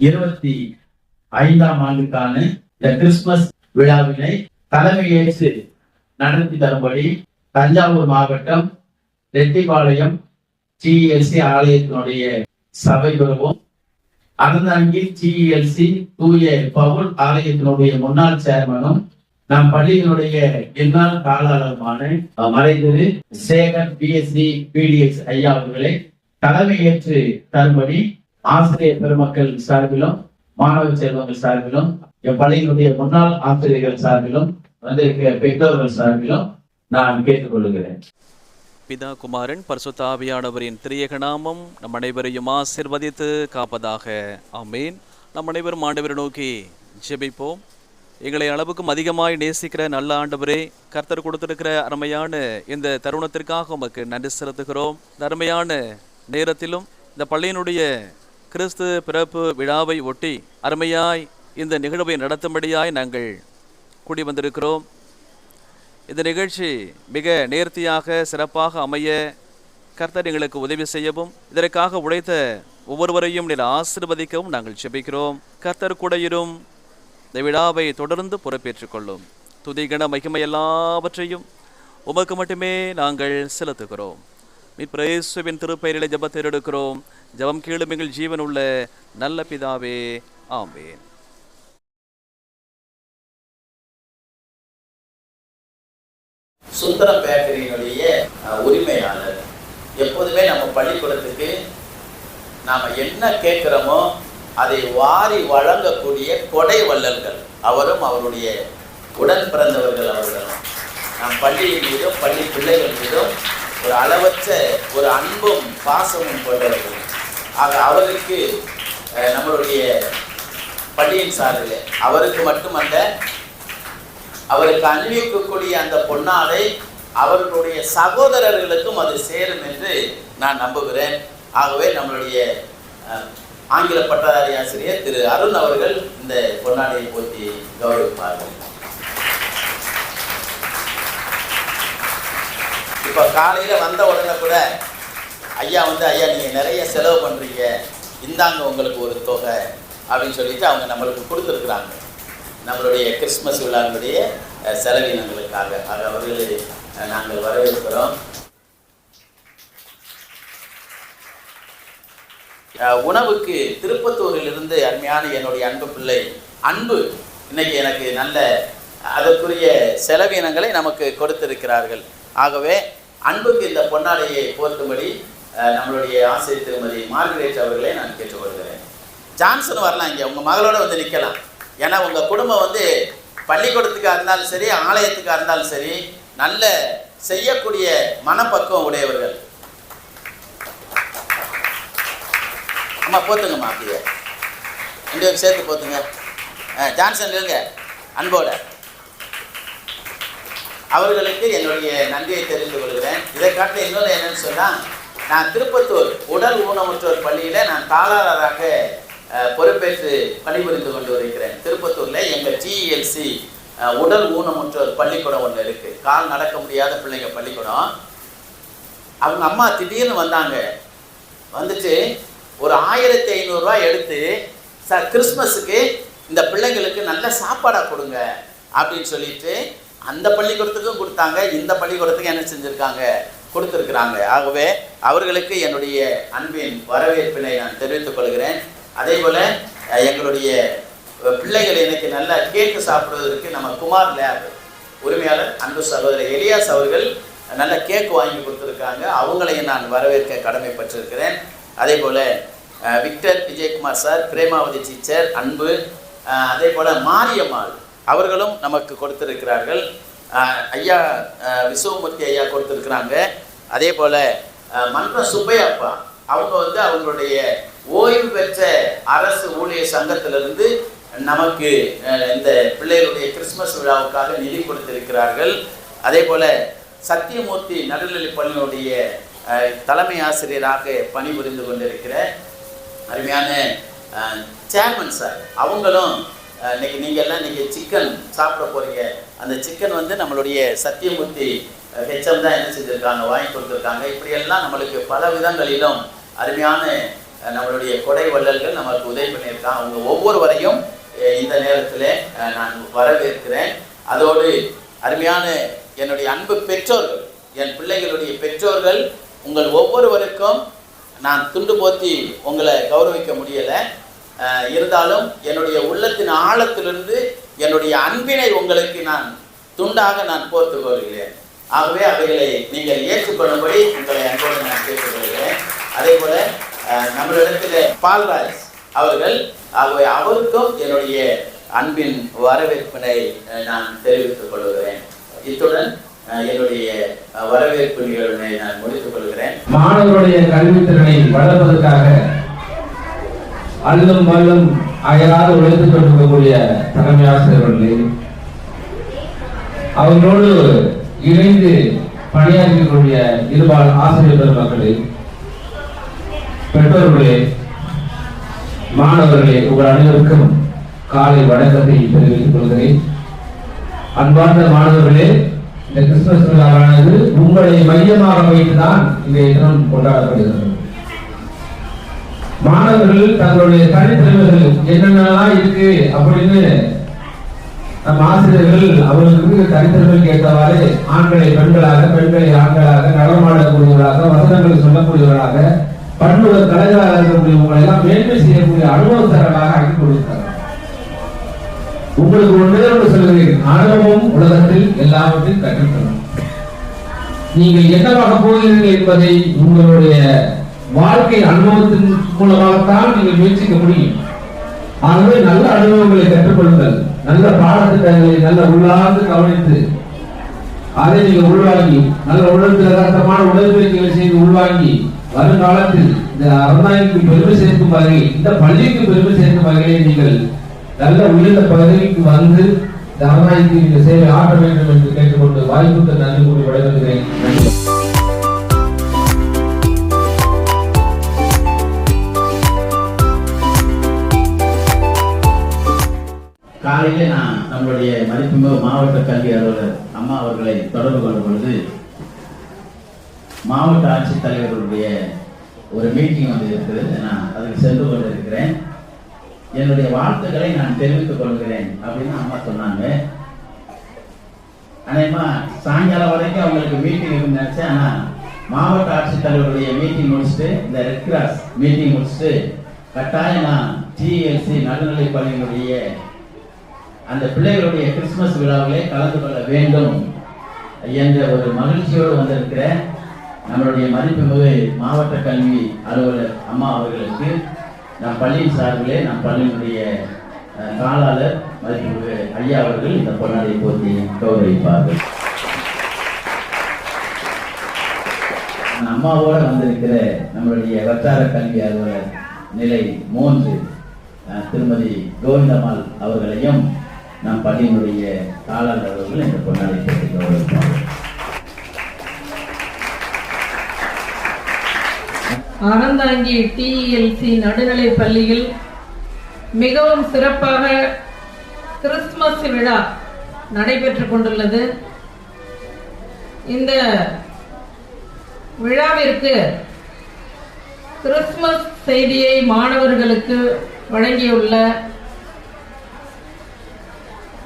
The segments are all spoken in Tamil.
இருபத்தி ஐந்தாம் ஆண்டுக்கான இந்த கிறிஸ்துமஸ் விழாவினை தலைமையேற்று நடத்தி தரும்படி தஞ்சாவூர் மாவட்டம் ரெட்டிபாளையம் ஜிஎல்சி ஆலயத்தினுடைய சபை பெறுவோம். அறந்தாங்கி ஜிஎல்சி தூய பவுல் ஆலயத்தினுடைய முன்னாள் சேர்மனும் நம் பள்ளியினுடைய என்னால் காலாளருமான மறைந்திரு சேகர் பிஎஸ்சி பிடிஎஸ் ஐயா அவர்களை தலைமையேற்று தரும்படி ஆசிரியர் பெருமக்கள் சார்பிலும் மாணவ செல்வங்கள் சார்பிலும் என் பள்ளியினுடைய முன்னாள் ஆசிரியர்கள் சார்பிலும் வந்திருக்கிற பெற்றோர்கள் சார்பிலும் நான் கேட்டுக்கொள்கிறேன். பிதா குமாரன் பரிசுத்தாவியானவரின் திரியக நாமம் நம் அனைவரையும் ஆசிர்வதித்து காப்பதாக. ஆமேன். நம் அனைவரும் ஆண்டவரை நோக்கி ஜெபிப்போம். எங்களை அளவுக்கும் அதிகமாய் நேசிக்கிற நல்ல ஆண்டவரே கர்த்தர் கொடுத்திருக்கிற அருமையான இந்த தருணத்திற்காக உமக்கு நன்றி செலுத்துகிறோம். இந்த அருமையான நேரத்திலும் இந்த பள்ளியினுடைய கிறிஸ்து பிறப்பு விழாவை ஒட்டி அருமையாய் இந்த நிகழ்வை நடத்தும்படியாய் நாங்கள் கூடி வந்திருக்கிறோம். இந்த நிகழ்ச்சி மிக நேர்த்தியாக சிறப்பாக அமைய கர்த்தர் எங்களுக்கு உதவி செய்யவும் இதற்காக உழைத்த ஒவ்வொருவரையும் நீர் ஆசிர்வதிக்கவும் நாங்கள் செபிக்கிறோம் கர்த்தர் கூடையிலும் இந்த விழாவை தொடர்ந்து பொறுப்பேற்றுக் கொள்ளும். துதிகண மகிமை எல்லாவற்றையும் உமக்கு மட்டுமே நாங்கள் செலுத்துகிறோம். மீட்பிரேசுவின் திருப்பெயரிலே ஜெபத்தை எடுக்கிறோம் ஜெபம் கீழும் எங்கள் ஜீவன் உள்ள நல்ல பிதாவே ஆமேன். சுந்தரம் பேக்கரியினுடைய உரிமையாளர் எப்போதுமே நம்ம பள்ளிக்கூடத்துக்கு நாம் என்ன கேட்குறோமோ அதை வாரி வழங்கக்கூடிய கொடை வள்ளல்கள். அவரும் அவருடைய உடன் பிறந்தவர்கள் அவர்களும் நம் பள்ளியின் மீதும் பள்ளி பிள்ளைகள் மீதும் ஒரு அளவற்ற ஒரு அன்பும் பாசமும் கொண்டவர்கள். ஆக அவருக்கு அஹ், நம்மளுடைய பள்ளியின் சார்பில் அவருக்கு மட்டுமல்ல அவருக்கு அணிவிக்கக்கூடிய அந்த பொன்னாடை அவர்களுடைய சகோதரர்களுக்கும் அது சேரும் என்று நான் நம்புகிறேன். ஆகவே நம்மளுடைய அஹ், ஆங்கில பட்டதாரி ஆசிரியர் திரு அருண் அவர்கள் இந்த பொன்னாடையை போற்றி கௌரவிப்பார்கள். இப்போ காலையில் வந்த உடனே கூட ஐயா வந்து ஐயா நீங்கள் நிறைய செலவு பண்ணுறீங்க இந்தாங்க உங்களுக்கு ஒரு தொகை. அப்படின்னு சொல்லிட்டு அவங்க நம்மளுக்கு கொடுத்துருக்குறாங்க. நம்மளுடைய கிறிஸ்மஸ் விழாவினுடைய செலவினங்களுக்காக. ஆக அவர்களை நாங்கள் வரவேற்கிறோம். உணவுக்கு திருப்பத்தூரிலிருந்து அருமையான என்னுடைய அன்பு பிள்ளை அன்பு இன்னைக்கு எனக்கு நல்ல அதற்குரிய செலவினங்களை நமக்கு கொடுத்திருக்கிறார்கள். ஆகவே அன்புக்கு இந்த பொன்னாடையை போர்த்தும்படி நம்மளுடைய ஆசிரியர் திருமதி மார்கரேட் அவர்களை நான் கேட்டுக்கொள்கிறேன். ஜான்சன் வரலாம் இங்கே உங்கள் மகளோட வந்து நிற்கலாம் ஏன்னா உங்கள் குடும்பம் வந்து பள்ளிக்கூடத்துக்காக இருந்தாலும் சரி ஆலயத்துக்காக இருந்தாலும் சரி நல்ல செய்யக்கூடிய மனப்பக்குவம் உடையவர்கள். அம்மா போத்துங்கம்மா அப்படியே. ரெண்டு சேர்த்து போத்துங்க. ஜான்சன் இருங்க அன்போட. அவர்களுக்கு என்னுடைய நன்றியை தெரிந்து கொள்கிறேன். இதை காட்டில் இன்னொரு என்னன்னு சொன்னால் நான் திருப்பத்தூர் உடல் ஊனமுற்றோர் பள்ளியில் நான் தாளாளராக பொறுப்பேற்று பணிபுரிந்து கொண்டு வருகிறேன். திருப்பத்தூரில் எங்கள் டிஎல்சி உடல் ஊனமுற்றோர் பள்ளிக்கூடம் ஒன்று இருக்குது கால் நடக்க முடியாத பிள்ளைங்க பள்ளிக்கூடம். அவங்க அம்மா திடீர்னு வந்தாங்க. வந்துட்டு ஒரு ஆயிரத்தி ஐநூறுரூவா எடுத்து சார் கிறிஸ்மஸுக்கு இந்த பிள்ளைங்களுக்கு நல்ல சாப்பாடாக கொடுங்க. அப்படின்னு சொல்லிட்டு அந்த பள்ளிக்கூடத்துக்கும் கொடுத்தாங்க இந்த பள்ளிக்கூடத்துக்கும் என்ன செஞ்சுருக்காங்க? கொடுத்துருக்குறாங்க ஆகவே அவர்களுக்கு என்னுடைய அன்பின் வரவேற்பினை நான் தெரிவித்துக் கொள்கிறேன். அதே போல் எங்களுடைய பிள்ளைகள் எனக்கு நல்ல கேக்கு சாப்பிடுவதற்கு நம்ம குமார் லேப் உரிமையாளர் அன்பு சகோதரர் எலியாஸ் அவர்கள் நல்ல கேக் வாங்கி கொடுத்துருக்காங்க. அவங்களையும் நான் வரவேற்க கடமைப்பட்டிருக்கிறேன். அதே போல் Victor Vijayakumar sir Premavathi teacher அன்பு அதே போல் மாரியம்மாள் அவர்களும் நமக்கு கொடுத்திருக்கிறார்கள். ஐயா விஸ்வமூர்த்தி ஐயா கொடுத்துருக்குறாங்க. அதே போல் மன்ற சுப்பையப்பா அவங்க வந்து அவங்களுடைய ஓய்வு பெற்ற அரசு ஊழியர் சங்கத்திலிருந்து நமக்கு இந்த பிள்ளைகளுடைய கிறிஸ்மஸ் விழாவுக்காக நிதி கொடுத்திருக்கிறார்கள். அதே போல் சத்தியமூர்த்தி நடுநிலைப் பள்ளியினுடைய தலைமை ஆசிரியராக பணிபுரிந்து கொண்டிருக்கிற அருமையான சேர்மன் சார் அவங்களும் இன்னைக்கு நீங்கள் எல்லாம் இன்னைக்கு சிக்கன் சாப்பிட போகிறீங்க அந்த சிக்கன் வந்து நம்மளுடைய சத்தியமூர்த்தி ஹெச்எம் தான் என்ன செஞ்சுருக்காங்க வாங்கி கொடுத்துருக்காங்க. இப்படியெல்லாம் நம்மளுக்கு பல விதங்களிலும் அருமையான நம்மளுடைய கொடை வள்ளல்கள் நமக்கு உதவி பண்ணியிருக்காங்க. அவங்க ஒவ்வொருவரையும் இந்த நேரத்தில் நான் வரவேற்கிறேன். அதோடு அருமையான என்னுடைய அன்பு பெற்றோர்கள் என் பிள்ளைகளுடைய பெற்றோர்கள் உங்கள் ஒவ்வொருவருக்கும் நான் துண்டு போத்தி உங்களை கௌரவிக்க முடியலை. இருந்தாலும் என்னுடைய உள்ளத்தின் ஆழத்திலிருந்து என்னுடைய அன்பினை உங்களுக்கு நான் துண்டாக நான் போர்த்து கொள்கிறேன். ஆகவே அவைகளை நீங்கள் ஏற்றுக்கொள்ளும்படி உங்களை அன்போடு நான் கேட்டுக்கொள்கிறேன். அதே போல நம்மளிடத்தில் பால்ராஜ் அவர்கள் ஆகவே அவருக்கும் என்னுடைய அன்பின் வரவேற்பினை நான் தெரிவித்துக் கொள்கிறேன். இத்துடன் என்னுடைய வரவேற்பு நிகழ்வினை நான் முடித்துக் கொள்கிறேன். மாணவருடைய கல்வித்திறனை வளர்ப்பதற்காக அல்லும் மல்லும் அயராது உழைத்துக் கொண்டிருக்கக்கூடிய தலைமை ஆசிரியர்களே அவர்களோடு இணைந்து பணியாற்றக்கூடிய இருபால் ஆசிரியர் பெருமக்களே பெற்றோர்களே மாணவர்களே உங்கள் அனைவருக்கும் காலை வணக்கத்தை தெரிவித்துக் கொள்கிறேன். அன்பார்ந்த மாணவர்களே இந்த கிறிஸ்துமஸ் விழாவானது உங்களை மையமாக வைத்துதான் இந்த தினம் கொண்டாடப்படுகிறது. மாணவர்கள் தங்களுடைய தனித்திறமைகள் என்னென்னலாம் இருக்கு? அப்படின்னு நம் ஆசிரியர்கள் அவர்களுக்கு தனித்திறமைக்கு கேட்டவாறு ஆண்களை பெண்களாக பெண்களை ஆண்களாக நடமாடக்கூடியவர்களாக வசனங்களை சொல்லக்கூடியவர்களாக பண்புள்ள தலைவராக இருக்கக்கூடியவங்களை எல்லாம் மேன்மை செய்யக்கூடிய அனுபவத்தரலாக ஆக்கி கொடுக்கிறார் உங்களுக்கு ஒன்றே ஒன்று சொல்கிறேன் அனுபவம் உலகத்தில் எல்லாவற்றையும் கற்றுக்கணும் நீங்கள் என்னவாக போகிறீர்கள் என்பதை உங்களுடைய வாழ்க்கை அனுபவத்தின் மூலமாகத்தான் நீங்கள் முயற்சிக்க முடியும். ஆகவே நல்ல அனுபவங்களை கற்றுக்கொள்ளுங்கள். நல்ல பாடத்திட்டங்களை நல்ல உள்ளார்ந்து கவனித்து அதை நீங்க உள்வாங்கி நல்ல உடல் யதார்த்தமான உடற்பயிற்சிகளை செய்து உள்வாங்கி வருங்காலத்தில் இந்த அரண்மனைக்கு பெருமை சேர்க்கும் வகையில் இந்த பள்ளிக்கு பெருமை சேர்க்கும் வகையில் நீங்கள் நல்ல உயர்ந்த பதவிக்கு வந்து இந்த அரண்மனைக்கு இந்த சேவை ஆற்ற வேண்டும் என்று கேட்டுக்கொண்டு வாய்ப்புக்கு நன்றி கூறி விடைபெறுகிறேன். நன்றி. காலையிலே நான் நம்மளுடைய மதிப்புமிகு மாவட்ட கல்வி அலுவலர் அம்மா அவர்களை தொடர்பு கொள்ளும் பொழுது மாவட்ட ஆட்சித்தலைவர்களுடைய ஒரு மீட்டிங் வந்து இருக்கிறது நான் அதுக்கு சென்று கொண்டிருக்கிறேன். என்னுடைய வாழ்த்துக்களை நான் தெரிவித்துக் கொள்கிறேன் அப்படின்னு அம்மா சொன்னாங்க. அநேகமா சாயங்காலம் வரைக்கும் அவங்களுக்கு மீட்டிங் இருக்குன்னு நினைச்சேன் ஆனா மாவட்ட ஆட்சித்தலைவருடைய மீட்டிங் முடிச்சுட்டு இந்த ரெட் கிராஸ் மீட்டிங் முடிச்சுட்டு கட்டாயம் நான் டிஎல்சி நடுநிலைப் பள்ளியினுடைய அந்த பிள்ளைகளுடைய கிறிஸ்துமஸ் விழாவிலே கலந்து கொள்ள வேண்டும் என்ற ஒரு மகிழ்ச்சியோடு வந்திருக்கிற நம்மளுடைய மதிப்புமிகு மாவட்ட கல்வி அலுவலர் அம்மா அவர்களுக்கு நம் பள்ளியின் சார்பிலே நம் பள்ளியினுடைய காலாளர் மதிப்புமிகு ஐயா அவர்கள் இந்த பொன்னாடை போட்டி கௌரவிப்பார்கள். அம்மாவோட வந்திருக்கிற நம்மளுடைய வட்டார கல்வி அலுவலர் நிலை மூன்று திருமதி கோவிந்தம்மாள் அவர்களையும் நம் பள்ளியினுடைய தாளாளர் அவர்கள் இந்த பொன்னாடி போட்டி கௌரவிப்பார்கள். அறந்தாங்கி டிஎல்சி நடுநிலைப் பள்ளியில் மிகவும் சிறப்பாக கிறிஸ்துமஸ் விழா நடைபெற்றுக் கொண்டுள்ளது. இந்த விழாவிற்கு கிறிஸ்துமஸ் செய்தியை மாணவர்களுக்கு வழங்கியுள்ள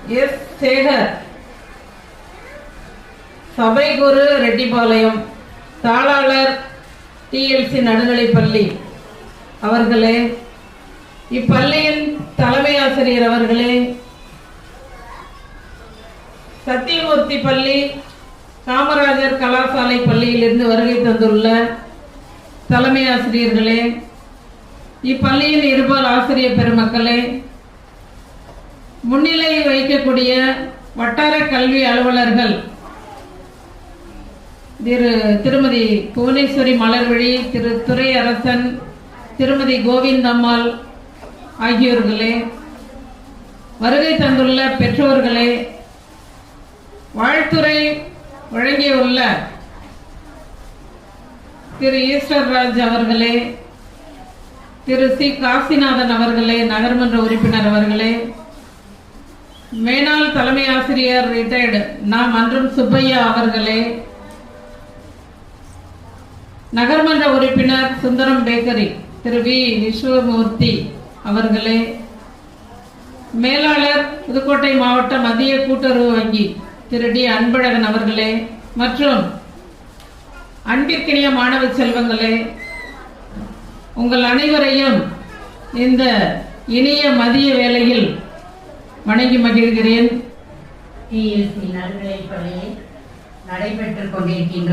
எஸ் சேகர். சபை குரு ரெட்டிபாளையம் தாளாளர் டிஎல்சி நடுநிலைப்பள்ளி. அவர்களே இப்பள்ளியின் தலைமை ஆசிரியர் அவர்களே சத்தியமூர்த்தி பள்ளி காமராஜர் கலாசாலை பள்ளியிலிருந்து வருகை தந்துள்ள தலைமை ஆசிரியர்களே இப்பள்ளியின் இருபால் ஆசிரியர் பெருமக்களே முன்னிலை வைக்கக்கூடிய வட்டார கல்வி அலுவலர்கள் திரு திருமதி புவனேஸ்வரி மலர்விழி திரு துரை அரசன் திருமதி கோவிந்தம்மாள் ஆகியோர்களே வருகை தந்துள்ள பெற்றோர்களே வாழ்த்துறை வழங்கியுள்ள திரு ஈஸ்வர் ராஜ் அவர்களே திரு சி. காசிநாதன் அவர்களே நகர்மன்ற உறுப்பினர் அவர்களே மேனாள் தலைமை ஆசிரியர் ரிட்டையர்டு நாம் அன்றும் சுப்பையா அவர்களே. நகர்மன்ற உறுப்பினர் சுந்தரம் பேக்கரி திரு வி. விஸ்வமூர்த்தி அவர்களே. மேலாளர் புதுக்கோட்டை மாவட்ட மத்திய கூட்டுறவு வங்கி திரு டி. அன்பழகன் அவர்களே. மற்றும் அன்பிற்கினிய மாணவ செல்வங்களே உங்கள் அனைவரையும் இந்த இனிய மதிய வேளையில் வணங்கி மகிழ்கிறேன். டிஎல்சி நடுநிலைப் நடைபெற்று நடைபெற்றுக் கொண்டிருக்கின்ற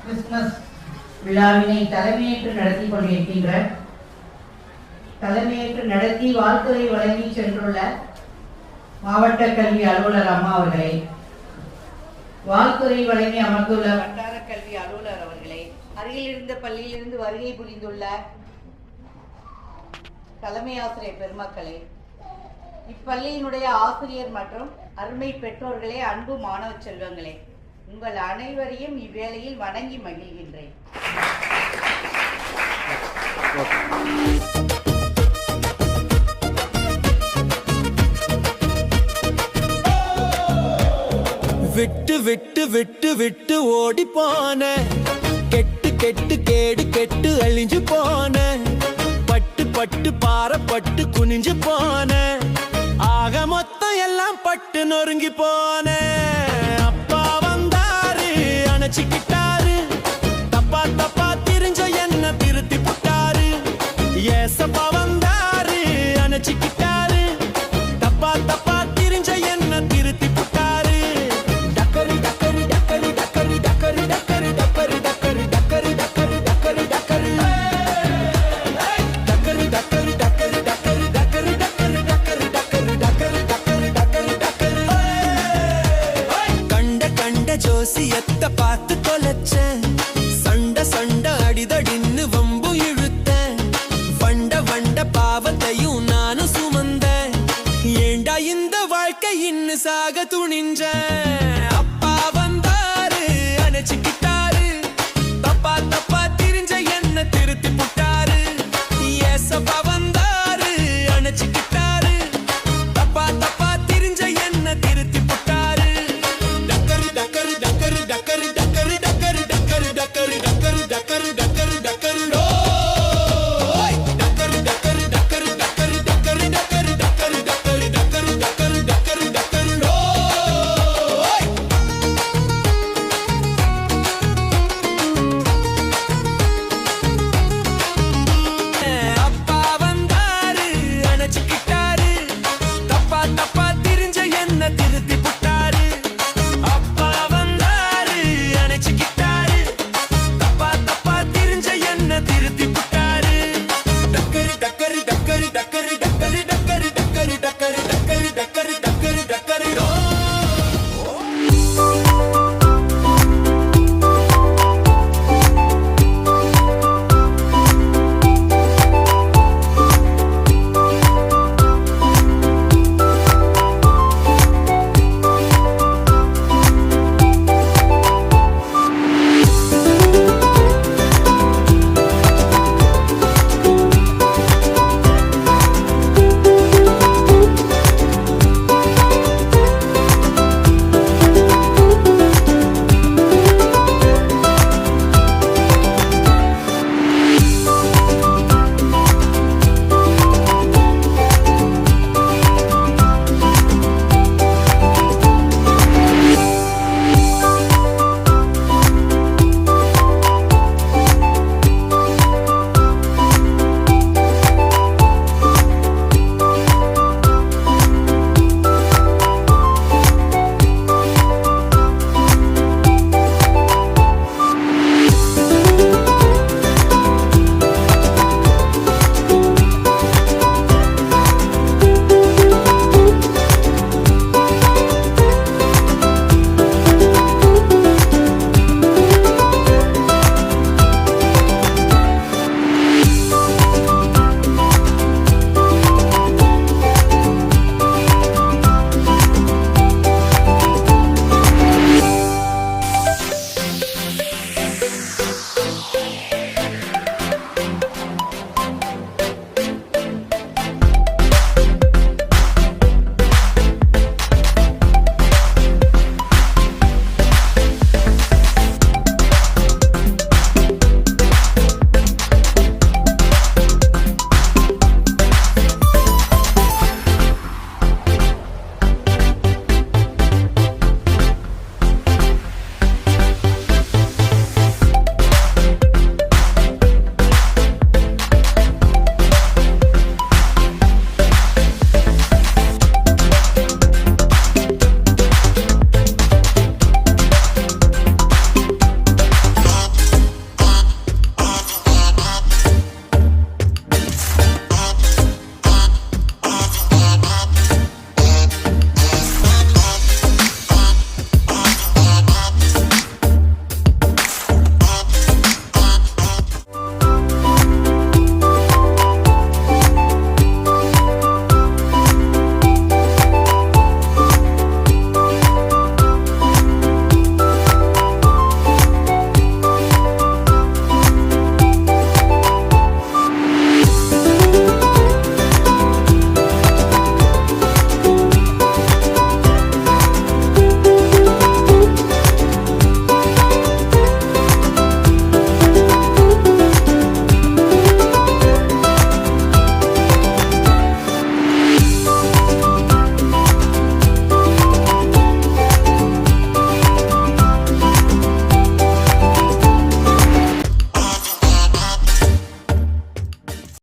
கிறிஸ்துமஸ் விழாவினை தலைமையேற்று நடத்தி கொண்டிருக்கின்ற தலைமையேற்று நடத்தி வாழ்த்துறை வழங்கி சென்றுள்ள மாவட்ட கல்வி அலுவலர் அம்மா அவர்களை வாழ்த்துறை வழங்கி அமர்ந்துள்ள வட்டார கல்வி அலுவலர் அவர்களே அருகில் இருந்த பள்ளியிலிருந்து வருகை புரிந்துள்ள தலைமை ஆசிரியர் பெருமக்களை இப்பள்ளியினுடைய ஆசிரியர் மற்றும் அருமை பெற்றோர்களே அன்பு மாணவ செல்வங்களே உங்கள் அனைவரையும் இவ்வேளையில் வணங்கி மகிழ்கின்றேன். விட்டு விட்டு விட்டு விட்டு ஓடி போன கெட்டு கெட்டு கேடு கெட்டு அழிஞ்சு போன பட்டு பட்டு பாறப்பட்டு குனிஞ்சு போன மொத்தம் எல்லாம் பட்டு நொறுங்கி போன. see it.